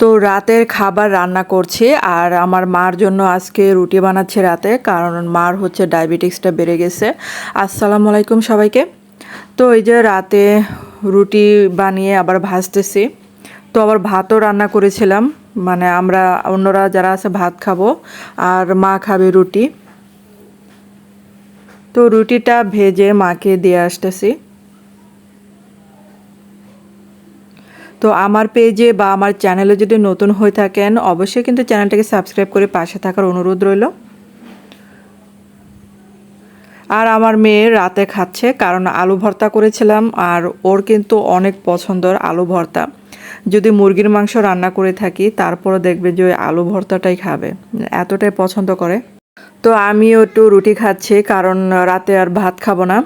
তো রাতের খাবার রান্না করছি আর আমার মার জন্য আজকে রুটি বানাচ্ছে রাতে, কারণ মার হচ্ছে ডায়াবেটিক্সটা বেড়ে গেছে। আসসালামু আলাইকুম সবাইকে। তো এই যে রাতে রুটি বানিয়ে আবার ভাজতেছি, তো আবার ভাতও রান্না করেছিলাম। মানে আমরা অন্যরা যারা আছে ভাত খাব, আর মা খাবে রুটি। তো রুটিটা ভেজে মাকে দিয়ে আসতেছি। তো আমার পেজে বা আমার চ্যানেলে যদি নতুন হয়ে থাকেন, অবশ্যই কিন্তু চ্যানেলটাকে সাবস্ক্রাইব করে পাশে থাকার অনুরোধ রইল। আর আমার মেয়ে রাতে খাচ্ছে, কারণ আলু ভর্তা করেছিলাম, আর ওর কিন্তু অনেক পছন্দর আলু ভর্তা। যদি মুরগির মাংস রান্না করে থাকি তারপরে দেখবে যে ওই আলু ভর্তাটাই খাবে, এতটাই পছন্দ করে। তো আমিও একটু রুটি খাচ্ছি, কারণ রাতে আর ভাত খাব না।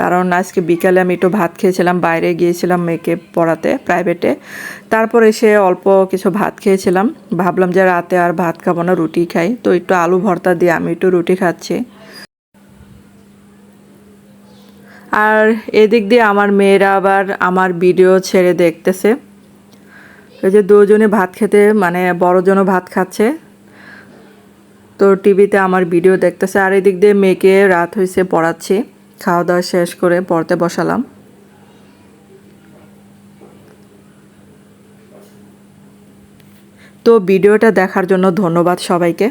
কারণ আজকে বিকালে আমি একটু ভাত খেয়েছিলাম, বাইরে গিয়েছিলাম মেয়েকে পড়াতে প্রাইভেটে তারপর এসে অল্প কিছু ভাত খেয়েছিলাম। ভাবলাম যে রাতে আর ভাত খাব না, রুটি খাই। তো একটু আলু ভর্তা দিয়ে আমি একটু রুটি খাচ্ছি। আর এদিক দিয়ে আমার মেয়েরা আবার আমার ভিডিও ছেড়ে দেখতেছে। ওই যে দুজনে ভাত খেতে মানে বড়জনও ভাত খাচ্ছে। তো টিভিতে আমার ভিডিও দেখতেছে। আর এদিক দিয়ে মেয়েকে রাত হয়েছে পড়াচ্ছি। খাওয়া দাওয়া শেষ করে পড়তে বসালাম। তো ভিডিওটা দেখার জন্য ধন্যবাদ সবাইকে।